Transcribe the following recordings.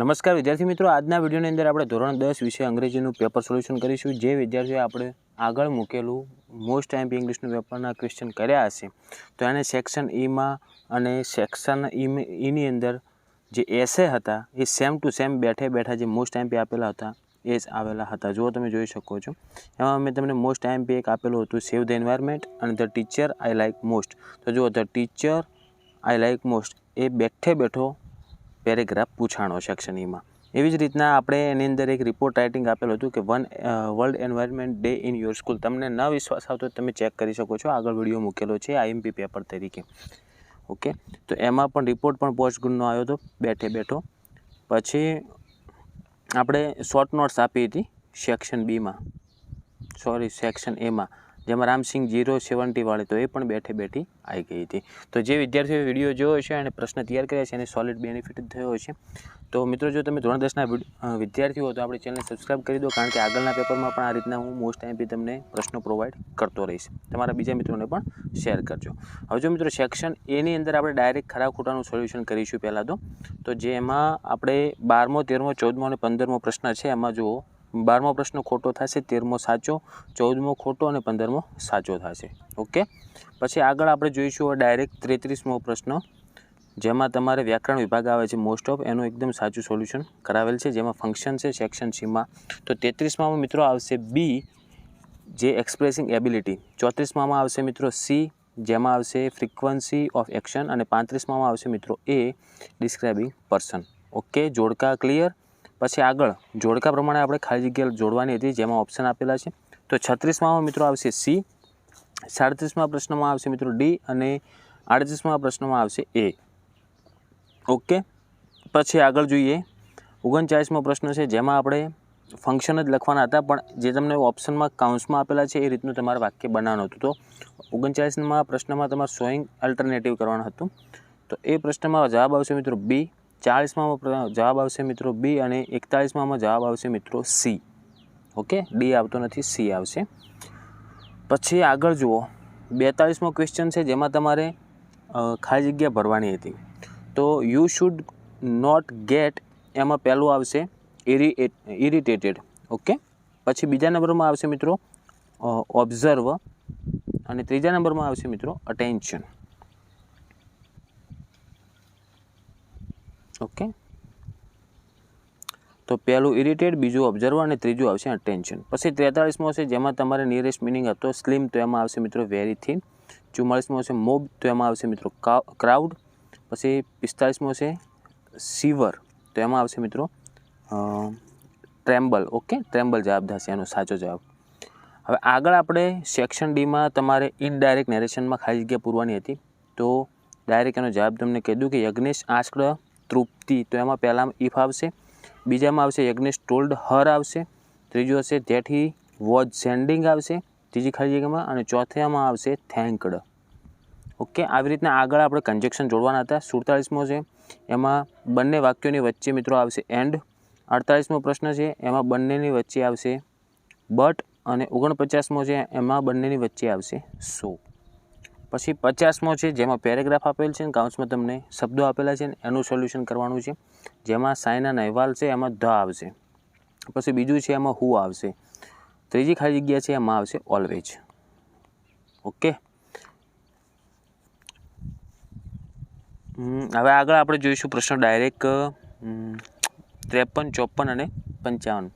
નમસ્કાર, વિદ્યાર્થી મિત્રો. આજના વિડીયોની અંદર આપણે ધોરણ દસ વિશે અંગ્રેજીનું પેપર સોલ્યુશન કરીશું. જે વિદ્યાર્થીઓએ આપણે આગળ મૂકેલું મોસ્ટ ટાઈમ ઇંગ્લિશનું પેપરના ક્વેશ્ચન કર્યા હશે, તો એને સેક્શન ઈમાં અને સેક્શન ઈની અંદર જે એસે હતા, એ સેમ ટુ સેમ બેઠે બેઠા જે મોસ્ટ ટાઈમ આપેલા હતા, એ જ આવેલા હતા. જુઓ તમે જોઈ શકો છો. એમાં મેં તમને મોસ્ટ ટાઈમ એક આપેલું હતું સેવ ધ એન્વાયરમેન્ટ અને the teacher I like most તો જુઓ the teacher I like most એ બેઠે બેઠો પેરેગ્રાફ પૂછાણો સેક્શન એમાં એવી જ રીતના આપણે એની અંદર એક રિપોર્ટ રાઇટિંગ આપેલું હતું કે one world environment day in your school તમને ન વિશ્વાસ આવતો તમે ચેક કરી શકો છો. આગળ વીડિયો મૂકેલો છે આઈએમપી પેપર તરીકે. ઓકે તો એમાં પણ રિપોર્ટ પણ પોસ્ટ ગુણનો આવ્યો હતો. બેઠે બેઠો. પછી આપણે શોર્ટ નોટ્સ આપી હતી સેક્શન બીમાં સોરી સેક્શન એમાં જેમાં રામસિંગ જીરો સેવન્ટી વાળી તો એ પણ બેઠે બેઠી આવી ગઈ હતી. તો જે વિદ્યાર્થીઓએ વીડિયો જોયો છે અને પ્રશ્ન તૈયાર કર્યા છે, એને સોલિડ બેનિફિટ થયો છે. તો મિત્રો, જો તમે ધોરણ દસના વિદ્યાર્થીઓ તો આપણી ચેનલને સબસ્ક્રાઇબ કરી દો, કારણ કે આગળના પેપરમાં પણ આ રીતના હું મોસ્ટ ટાઈમથી તમને પ્રશ્નો પ્રોવાઈડ કરતો રહીશ. તમારા બીજા મિત્રોને પણ શેર કરજો. હવે જો મિત્રો સેક્શન એની અંદર આપણે ડાયરેક્ટ ખરા ખોટાનું સોલ્યુશન કરીશું પહેલાં તો. તો જેમાં આપણે બારમો, તેરમો, ચૌદમો અને પંદરમો પ્રશ્ન છે, એમાં જુઓ. બારમો પ્રશ્ન ખોટો થશે, તેરમો સાચો, ચૌદમો ખોટો અને પંદરમો સાચો થશે. ઓકે પછી આગળ આપણે જોઈશું ડાયરેક્ટ ત્રેત્રીસમો પ્રશ્ન. જેમાં તમારે વ્યાકરણ વિભાગ આવે છે મોસ્ટ ઓફ એનું એકદમ સાચું સોલ્યુશન કરાવેલ છે. જેમાં ફંક્શન છે સેક્શન સીમાં તો તેત્રીસમાં મિત્રો આવશે બી જે એક્સપ્રેસિંગ એબિલિટી ચોત્રીસમાં આવશે મિત્રો સી જેમાં આવશે ફ્રીક્વન્સી ઓફ એક્શન અને પાંત્રીસમાં આવશે મિત્રો એ ડિસ્ક્રાઇબિંગ પર્સન ઓકે જોડકા ક્લિયર પછી આગળ જોડકા પ્રમાણે આપણે ખાલી જગ્યા જોડવાની હતી, જેમાં ઓપ્શન આપેલા છે. તો છત્રીસમાં મિત્રો આવશે સી સાડત્રીસમાં પ્રશ્નમાં આવશે મિત્રો ડી અને આડત્રીસમાં પ્રશ્નમાં આવશે એ ઓકે પછી આગળ જોઈએ. ઓગણચાળીસમો પ્રશ્ન છે, જેમાં આપણે ફંક્શન જ લખવાના હતા, પણ જે તમને ઓપ્શનમાં કાઉન્સમાં આપેલા છે, એ રીતનું તમારે વાક્ય બનાવવાનું હતું. તો ઓગણચાળીસમાં પ્રશ્નમાં તમારે સોઈંગ અલ્ટરનેટિવ કરવાનું હતું. તો એ પ્રશ્નમાં જવાબ આવશે મિત્રો બી ચાળીસમાં જવાબ આવશે મિત્રો બી અને એકતાળીસમાં જવાબ આવશે મિત્રો સી. ઓકે? ડી આવતો નથી, સી આવશે. પછી આગળ જુઓ. બેતાળીસમો ક્વેશ્ચન છે જેમાં તમારે ખાલી જગ્યા ભરવાની હતી. તો યુ શુડ નોટ ગેટ એમાં પહેલું આવશે ઇરી ઇરિટેટેડ ઓકે? પછી બીજા નંબરમાં આવશે મિત્રો ઓબ્ઝર્વ અને ત્રીજા નંબરમાં આવશે મિત્રો અટેન્શન ઓકે. તો પહેલું ઇરિટેડ બીજું ઓબ્ઝર્વ અને ત્રીજું આવશે અટેન્શન પછી ત્રેતાળીસમો છે જેમાં તમારે નિયરેસ્ટ મિનિંગ હતો સ્લિમ તો એમાં આવશે મિત્રો વેરી થિન ચુમ્માળીસમો છે મોબ તો એમાં આવશે મિત્રો ક્રાઉડ પછી પિસ્તાળીસમો છે સીવર તો એમાં આવશે મિત્રો ટ્રેમ્બલ ઓકે? ટ્રેમ્બલ જવાબ થશે, એનો સાચો જવાબ. હવે આગળ આપણે સેક્શન ડીમાં તમારે ઇનડાયરેક્ટ નેરેશનમાં ખાલી જગ્યા પૂરવાની હતી. તો ડાયરેક્ટ એનો જવાબ તમને કહી દઉં કે યજ્ઞેશ આસ્કડ તૃપ્તિ, તો એમાં પહેલાં ઇફ આવશે, બીજામાં આવશે યજ્ઞેશ ટોલ્ડ હર આવશે, ત્રીજું હશે ધેટ હી વોઝ સેન્ડિંગ આવશે, ત્રીજી ખાલી જગ્યામાં, અને ચોથામાં આવશે થેન્કડ ઓકે આવી રીતના આગળ આપણે કન્જેક્શન જોડવાના હતા. સુડતાળીસમો છે, એમાં બંને વાક્યોની વચ્ચે મિત્રો આવશે એન્ડ અડતાળીસમો પ્રશ્ન છે, એમાં બંનેની વચ્ચે આવશે બટ અને ઓગણપચાસમો છે, એમાં બંનેની વચ્ચે આવશે સો પછી પચાસમો છે, જેમાં પેરેગ્રાફ આપેલ છે કાઉન્સમાં તમને શબ્દો આપેલા છે એનું સોલ્યુશન કરવાનું છે. જેમાં સાયના અહેવાલ છે, એમાં ધ આવશે. પછી બીજું છે, એમાં હુ આવશે. ત્રીજી ખાલી જગ્યા છે, એમાં આવશે ઓલવેજ ઓકે? હવે આગળ આપણે જોઈશું પ્રશ્ન ડાયરેક્ટ ત્રેપન, ચોપન અને પંચાવન.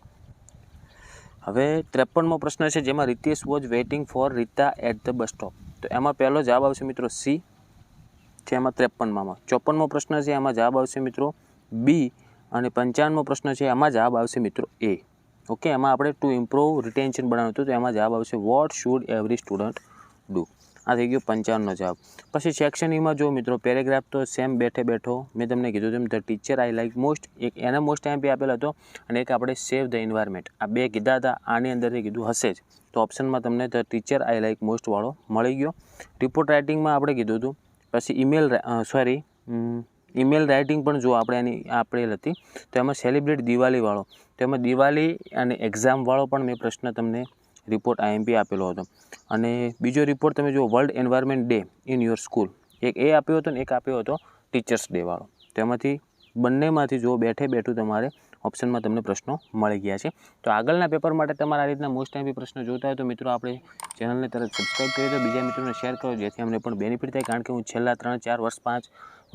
હવે ત્રેપનમો પ્રશ્ન છે, જેમાં Ritesh was waiting for Rita at the bus stop તો એમાં પહેલો જવાબ આવશે મિત્રો સી છે એમાં ત્રેપનમાં ચોપનમો પ્રશ્ન છે, એમાં જવાબ આવશે મિત્રો બી અને પંચાવનમો પ્રશ્ન છે, એમાં જવાબ આવશે મિત્રો એ. ઓકે, એમાં આપણે ટુ ઇમ્પ્રૂવ રિટેન્શન બનાવ્યું હતું, તો એમાં જવાબ આવશે what should every student do આ થઈ ગયો પંચાવનનો જવાબ. પછી સેક્શન ઈમાં જો મિત્રો, પેરેગ્રાફ તો સેમ બેઠે બેઠો. મેં તમને કીધું તેમ the teacher I like most એક એને મોસ્ટ ટાઈમ બી આપેલો હતો અને એક આપણે સેવ ધ એન્વાયરમેન્ટ આ બે કીધા હતા, આની અંદરથી કીધું હશે જ. તો ઓપ્શનમાં તમને the teacher I like most વાળો મળી ગયો. રિપોર્ટ રાઇટિંગમાં આપણે કીધું હતું. પછી ઈમેલ સોરી ઈમેલ રાઇટિંગ પણ જો આપણે એની આપેલ હતી. તો એમાં સેલિબ્રેટ દિવાળીવાળો તો એમાં દિવાળી અને એક્ઝામવાળો પણ મેં પ્રશ્ન તમને રિપોર્ટ આઈએમપી આપેલો હતો. અને બીજો રિપોર્ટ તમે જો world environment day in your school એક એ આપ્યો હતો ને એક આપ્યો હતો ટીચર્સ ડે વાળો. તેમાંથી બંનેમાંથી જો બેઠે બેઠું તમારે ઓપ્શનમાં તમને પ્રશ્નો મળી ગયા છે. તો આગળના પેપર માટે તમારે આ રીતના મોસ્ટ ટાઈમ પ્રશ્નો જોતા હોય તો મિત્રો આપણે ચેનલને તરત સબસ્ક્રાઈબ કરી દો, બીજા મિત્રોને શેર કરો, જેથી અમને પણ બેનિફિટ થાય. કારણ કે હું છેલ્લા ત્રણ, ચાર વર્ષ, પાંચ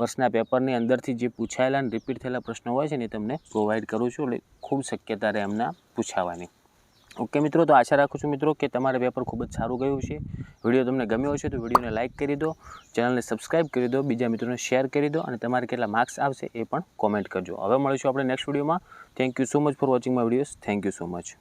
વર્ષના પેપરની અંદરથી જે પૂછાયેલા અને રિપીટ થયેલા પ્રશ્નો હોય છે ને એ તમને પ્રોવાઈડ કરું છું. એટલે ખૂબ શક્યતા રહે એમના પૂછાવાની. ઓકે મિત્રો, તો આશા રાખું છું મિત્રો કે તમારે પેપર ખૂબ જ સારું ગયું છે વીડિયો તમને ગમ્યો હશે તો વિડીયોને લાઇક કરી દો, ચેનલને સબસ્ક્રાઈબ કરી દો, બીજા મિત્રોને શેર કરી દો અને તમારે કેટલા માર્ક્સ આવશે એ પણ કોમેન્ટ કરજો. હવે મળીશું આપણે નેક્સ્ટ વિડીયોમાં. Thank you so much for watching my videos thank you so much